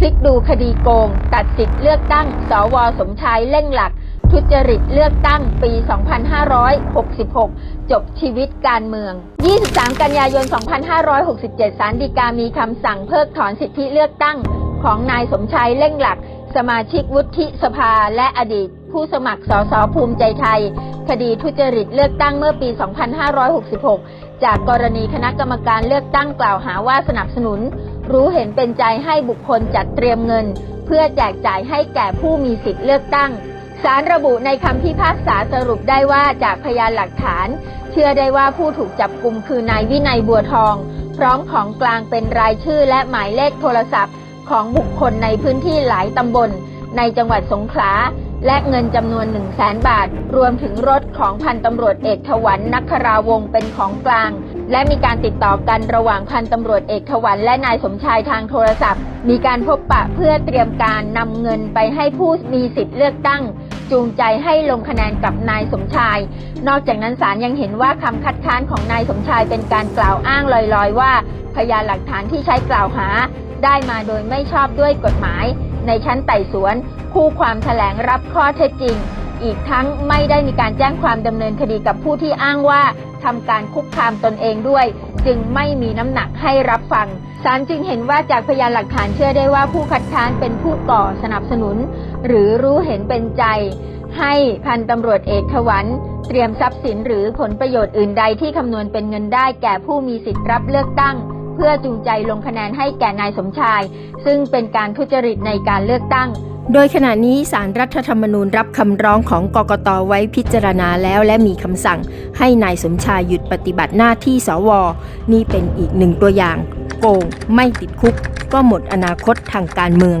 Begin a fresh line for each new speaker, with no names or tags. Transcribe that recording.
พลิกดูคดีโกง ตัดสิทธิ์เลือกตั้ง สวสมชายเล่งหลัก ทุจริตเลือกตั้งปี 2566 จบชีวิตการเมือง 23 กันยายน 2567สารดีกามีคำสั่งเพิกถอนสิทธิเลือกตั้งของนายสมชายเล่งหลัก สมาชิกวุฒิสภาและอดีต ผู้สมัครสสภูมิใจไทย คดีทุจริตเลือกตั้งเมื่อปี 2566 จากกรณีคณะกรรมการเลือกตั้งกล่าวหาว่าสนับสนุน รู้เห็นเป็นใจให้บุคคลจัดเตรียมเงิน เพื่อแจกจ่ายให้แก่ผู้มีสิทธิ์เลือกตั้งสารระบุในคำพิพากษาสรุปได้ว่าจากพยานหลักฐาน เชื่อได้ว่าผู้ถูกจับกลุ่มคือนายวินัยบัวทอง พร้อมของกลางเป็นรายชื่อและหมายเลขโทรศัพท์ ของบุคคลในพื้นที่หลายตำบล ในจังหวัดสงขลาและเงินจำนวน 1 0 0 0 0แสนบาท รวมถึงรถของพันตำรวจเอกถวันนักคราวงเป็นของกลาง และมีการติดต่อกันระหว่างพันตำรวจเอกถวันและนายสมชายทางโทรศัพท์ มีการพบปะเพื่อเตรียมการนำเงินไปให้ผู้มีสิทธิ์เลือกตั้ง จูงใจให้ลงคะแนนกับนายสมชาย นอกจากนั้นศาลยังเห็นว่าคำคัดค้านของนายสมชายเป็นการกล่าวอ้างลอยๆ ว่า พยานหลักฐานที่ใช้กล่าวหา ได้มาโดยไม่ชอบด้วยกฎหมาย ในชั้นไต่สวน คู่ความแถลงรับข้อเท็จจริง อีกทั้งไม่ได้มีการแจ้งความดำเนินคดีกับผู้ที่อ้างว่าทำการคุกคามตนเองด้วย จึงไม่มีน้ำหนักให้รับฟังศาลจึงเห็นว่าจากพยานหลักฐานเชื่อได้ว่าผู้คัดค้านเป็นผู้ก่อสนับสนุน หรือรู้เห็นเป็นใจ ให้พันตำรวจเอกถวันเตรียมทรัพย์สินหรือผลประโยชน์อื่นใดที่คำนวณเป็นเงินได้แก่ผู้มีสิทธิ์รับเลือกตั้ง เพื่อจูงใจลงคะแนนให้แก่นายสมชาย ซึ่งเป็นการทุจริตในการเลือกตั้ง
โดยขณะนี้สารรัฐธรรมนูญรับคำร้องของกกตไว้พิจารณาแล้วและมีคำสั่ง ให้นายสมชายหยุดปฏิบัติหน้าที่สว นี่เป็นอีกหนึ่งตัวอย่าง โกงไม่ติดคุก ก็หมดอนาคตทางการเมือง